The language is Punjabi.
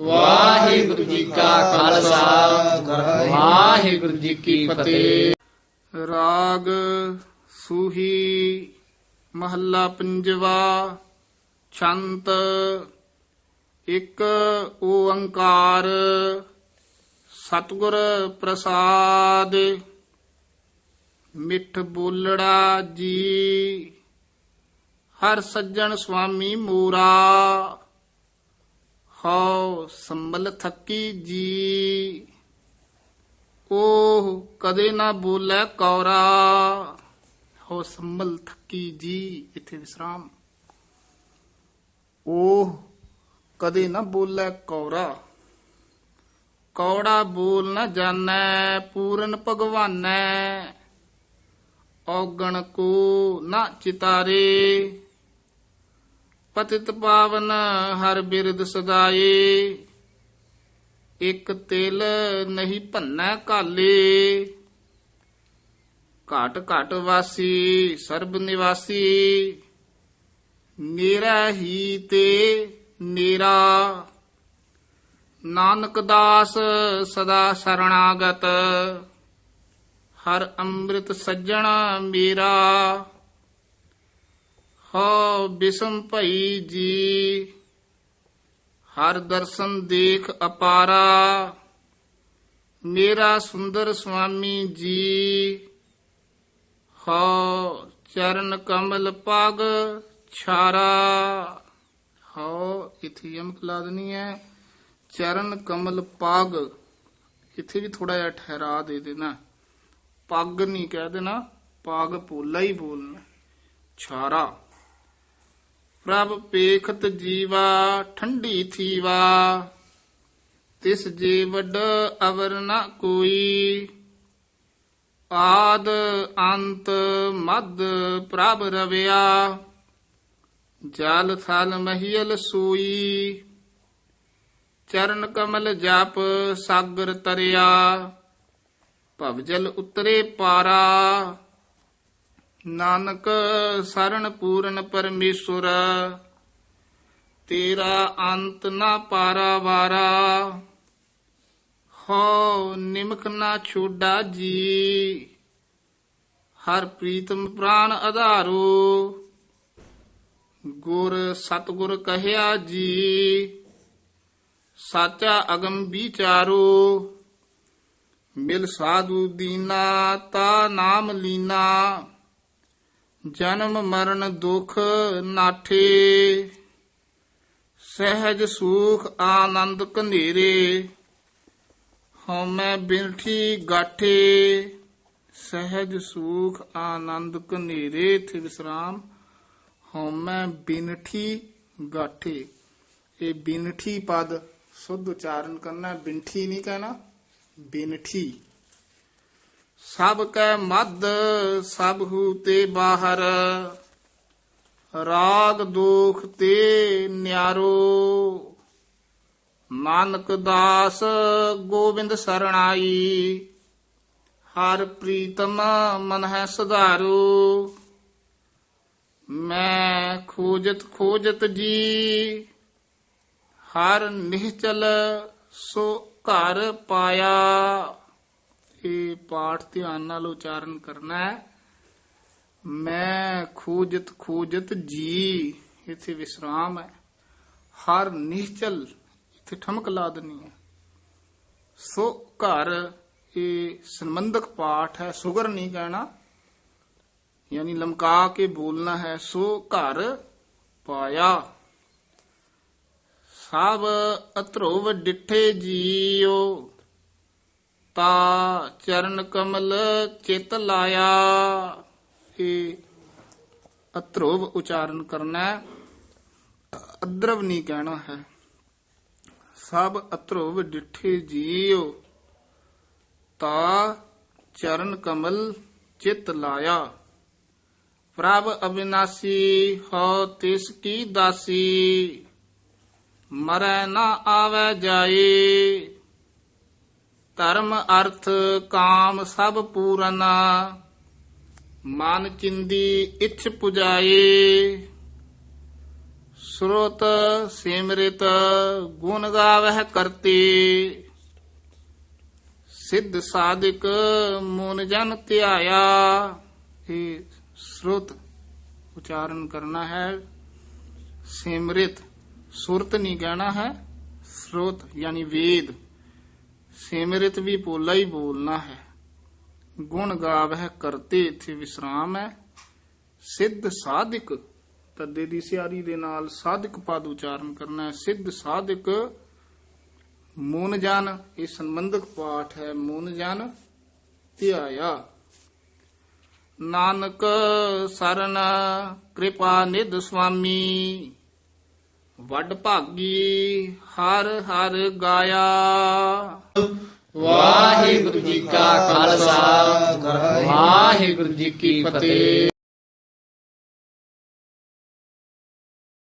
ਵਾਹਿਗੁਰੂ ਜੀ ਕਾ ਖਾਲਸਾ। ਵਾਹਿਗੁਰੂ ਜੀ ਕੀ ਫਤਿਹ। ਰਾਗ ਸੂਹੀ ਮਹੱਲਾ ਪੰਜਵਾ, ਛੰਤ, ਇੱਕ ਓੰਕਾਰ, ਸਤਿਗੁਰ ਪ੍ਰਸਾਦ, ਮਿੱਠ ਬੋਲੜਾ ਜੀ, ਹਰ ਸੱਜਣ ਸੁਆਮੀ ਮੂਰਾ। ਹਉ ਸੰਭਲ ਥੱਕੀ ਜੀ। ਉਹ ਕਦੇ ਨਾ ਬੋਲੇ ਕੌਰਾ। ਹੋ ਸੰਭਲ ਥੱਕੀ ਜੀ, ਇੱਥੇ ਵਿਸਰਾਮ। ਉਹ ਕਦੇ ਨਾ ਬੋਲੇ ਕੌਰਾ। ਕੌੜਾ ਬੋਲ ਨਾ ਜਾਣੈ, ਪੂਰਨ ਭਗਵਾਨੈ। ਔਗਣ ਕੋ ਨਾ ਚਿਤਾਰੇ। ਪਤਿਤ ਪਾਵਨ ਹਰ ਬਿਰਦ ਸਦਾਏ। ਇਕ ਤਿਲ ਨਹੀਂ ਭੰਨੈ ਕਾਲੇ ਘਾਟ ਘਾਟ ਵਾਸੀ, ਸਰਬ ਨਿਵਾਸੀ। ਮੇਰਾ ਹੀ ਤੇ ਮੇਰਾ ਨਾਨਕ ਦਾਸ ਸਦਾ ਸਰਣਾਗਤ। ਹਰ ਅੰਮ੍ਰਿਤ ਸੱਜਣ ਮੇਰਾ। ਹੋ ਬਿਸਮ ਭਈ ਜੀ, ਹਰ ਦਰਸ਼ਨ ਦੇਖ ਅਪਾਰਾ। ਮੇਰਾ ਸੁੰਦਰ ਸੁਆਮੀ ਜੀ, ਹੋ ਚਰਨ ਕਮਲ ਪਗ ਛਾਰਾ। ਹੋ, ਇਥੇ ਯਮਕ ਲਾ ਹੈ। ਚਰਨ ਕਮਲ ਪਗ, ਇੱਥੇ ਵੀ ਥੋੜਾ ਜਿਹਾ ਠਹਿਰਾ ਦੇ ਦੇਣਾ। ਪੱਗ ਨਹੀਂ ਕਹਿ ਦੇਣਾ, ਪਾਗ ਪੋਲਾ ਹੀ ਬੋਲਣਾ। ਛਾਰਾ। ਪ੍ਰਭ ਪੇਖਤ ਜੀਵਾ ਠੰਡੀ ਥੀਵਾ। ਤਿਸ ਜੇ ਅਵਰ ਨ ਕੋਈ। ਆਦ ਅੰਤ ਮਦ ਪ੍ਰਭ ਰਵਿਆ। ਜਲ ਥਲ ਮਹੀਲ ਸੂਈ। ਚਰਨ ਕਮਲ ਜਪ ਸਾਗਰ ਤਰਿਆ। ਭਵਜਲ ਉਤਰੇ ਪਾਰਾ। ਨਾਨਕ ਸਰਣ ਪੂਰਨ ਪਰਮੇਸ਼ਵਰ ਤੇਰਾ ਅੰਤ ਨਾ ਪਾਰਾ ਵਾਰਾ, ਹੋ ਨਿਮਕ ਨਾ ਛੋਡਾ ਜੀ। ਹਰ ਪ੍ਰੀਤਮ ਪ੍ਰਾਨ ਆਧਾਰੋ ਗੁਰ ਸਤਗੁਰ ਕਹਿਆ ਜੀ। ਸਾਚਾ ਅਗਮ ਵਿਚਾਰੋ, ਮਿਲ ਸਾਧੂ ਦੀਨਾ, ਤਾ ਨਾਮ ਲੀਨਾ। ਜਨਮ ਮਰਨ ਦੁਖ ਨਾਠੇ, ਸਹਿਜ ਸੁਖ ਆਨੰਦ ਕਨੇਰੇ ਹਉਮੈ ਬਿਰਠੀ ਗਾਠੇ, ਸਹਿਜ ਸੁਖ ਆਨੰਦ ਕਨੇਰੇ ਤੇ ਵਿਸਰਾਮ, ਹਉਮੈ ਬਿਨਠੀ ਗਾਠੇ। ਇਹ ਬਿਨਠੀ ਪਦ ਸੁਧ ਉਚਾਰਨ ਕਰਨਾ, ਬਿਨਠੀ ਨਹੀਂ ਕਹਿਣਾ, ਬਿਨਠੀ। ਸਭ ਕੈ ਮਦ ਸਭ ਹੂ ਤੇ ਬਾਹਰ। ਰਾਗ ਦੋਖ ਤੇ ਨਿਆਰੋ। ਨਾਨਕ ਦਾਸ ਗੋਬਿੰਦ ਸਰਣਾਈ। ਹਰ ਪ੍ਰੀਤਮ ਮਨ ਹੈ ਸੁਧਾਰੋ। ਮੈਂ ਖੋਜਤ ਖੋਜਤ ਜੀ। ਹਰ ਨਿਹਚਲ ਸੋ ਘਰ ਪਾਇਆ। ਇਹ ਪਾਠ ਧਿਆਨ ਨਾਲ ਉਚਾਰਨ ਕਰਨਾ ਹੈ। ਮੈਂ ਖੋਜਤ ਖੋਜਤ ਜੀ, ਇੱਥੇ ਵਿਸਰਾਮ ਹੈ। ਹਰ ਨਿਹਚਲ ਇੱਥੇ ਠਮਕ ਲਾ ਦੇਣੀ ਹੈ। ਸੋ ਘਰ ਇਹ ਸੰਬੰਧਕ ਪਾਠ ਹੈ, ਸੁਗਰ ਨਹੀਂ ਕਹਿਣਾ। ਯਾਨੀ ਲਮਕਾ ਕੇ ਬੋਲਣਾ ਹੈ, ਸੋ ਘਰ ਪਾਇਆ। ਸਭ ਅਧਰੋਵ ਡਿਠੇ ਜੀਓ। ਤਾ ਚਰਨ ਕਮਲ ਚਿਤ ਲਾਇਆ। ਇਹ ਅਧਰੋਵ ਉਚਾਰਨ ਕਰਨਾ ਅਦਰਵ ਨਹੀਂ ਕਹਿਣਾ ਹੈ। ਸਭ ਅਧਰੋਵ ਡਿਠੇ ਜੀਓ ਤਾ ਚਰਨ ਕਮਲ ਚਿਤ ਲਾਇਆ। ਪ੍ਰਭ ਅਬਿਨਾਸੀ ਹੋ ਤਿਸ ਕੀ ਦਾਸੀ। ਮਰੈ ਨਾ ਆਵੇ ਜਾਏ। ਧਰਮ, ਅਰਥ, ਕਾਮ ਸਭ ਪੂਰਨਾ ਮਨ ਚਿੰਦੀ ਇਛ ਪੁਜਾਏ। ਸੁਰਤ ਸਿਮਰਿਤ, ਗੁਣ ਗਾਵਹਿ ਕਰਤੇ। ਸਿੱਧ ਸਾਧਿਕ ਮੂਨ ਜਨ ਧਿਆਇਆ। ਇਹ ਸਰੋਤ ਉਚਾਰਨ ਕਰਨਾ ਹੈ। ਸਿਮਰਿਤ, ਸੁਰਤ ਨਹੀਂ ਕਹਿਣਾ ਹੈ। ਸਰੋਤ, ਯਾਨੀ ਵੇਦ। ਸਿਮਰਿਤ ਵੀ ਪੋਲਾ ਹੀ ਬੋਲਣਾ ਹੈ। ਗੁਣ ਗਾਵਹਿ ਕਰਤੇ ਇੱਥੇ ਵਿਸਰਾਮ ਹੈ। ਸਿੱਧ ਸਾਧਿਕ, ਤੱਦੇ ਦੀ ਸਿਆਰੀ ਦੇ ਨਾਲ ਸਾਧਿਕ ਪਦ ਉਚਾਰਨ ਕਰਨਾ ਹੈ। ਸਿੱਧ ਸਾਧਿਕ, ਮੂਨ ਜਨ, ਇਹ ਸੰਬੰਧਕ ਪਾਠ ਹੈ। ਮੂਨ ਜਨ, ਧਿਆਇਆ। ਨਾਨਕ ਸਰਨ ਕਿਰਪਾ ਨਿਧ ਸੁਆਮੀ। ਵੱਡ ਭਾਗੀ ਹਰ ਹਰ ਗਾਇਆ। ਵਾਹਿਗੁਰੂ ਜੀ ਕਾ ਖਾਲਸਾ ਵਾਹਿਗੁਰੂ ਜੀ ਕੀ ਫਤਿਹ।